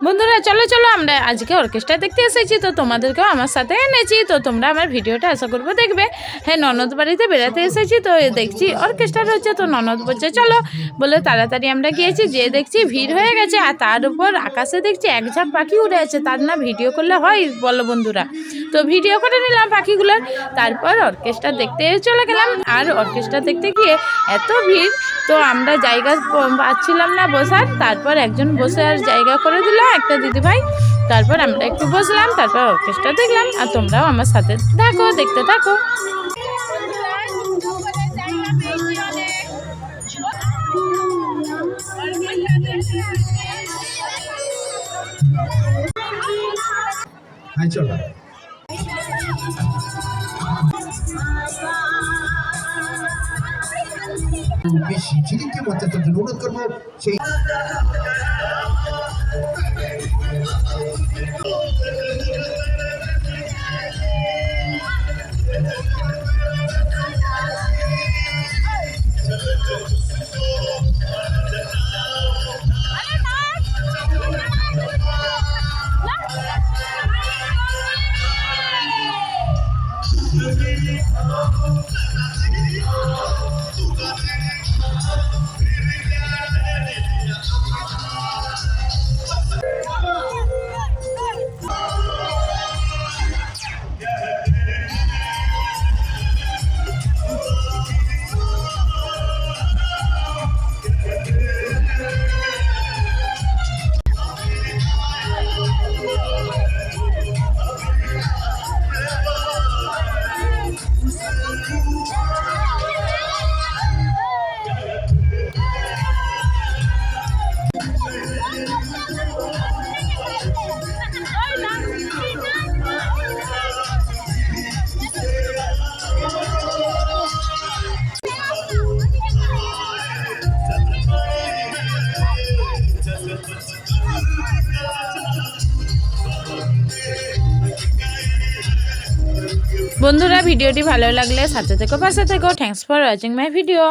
বন্ধুরা, চলো চলো, আমরা আজকে অর্কেস্ট্রা দেখতে এসেছি। তো তোমাদেরকেও আমার সাথে এনেছি। তো তোমরা আমার ভিডিওটা আশা করব দেখবে। হ্যাঁ ননদ বাড়িতে বেড়াতে এসেছি, তো দেখছি অর্কেস্ট্রা রয়েছে। তো ননদ বলছে, চলো। বলে তাড়াতাড়ি আমরা গিয়েছি যে দেখছি ভিড় হয়ে গেছে। আর তার উপর আকাশে দেখছি এক ঝাঁক পাখি উড়ে আছে। তার না ভিডিও করলে হয় বলো বন্ধুরা। তো ভিডিও করে নিলাম পাখিগুলোর তারপর অর্কেস্ট্রা দেখতে চলে গেলাম। আর অর্কেস্ট্রা দেখতে গিয়ে এত ভিড়, তো আমরা জায়গা পাচ্ছিলাম না বসার। তারপর একজন বসে আর জায়গা করে দিল একটা দিদিভাই। তারপর আমরা একটু বসলাম, তারপর অর্কেস্ট্রা দেখলাম। আর তোমরাও আমার সাথে থাকো, দেখতে থাকো। চলো। বেশি ঝিলিককে জন্য অনুরোধ করব সেই বন্ধুরা ভিডিওটি ভালো লাগলে সাথে থেকো পাশে থেকো। Thanks for watching my video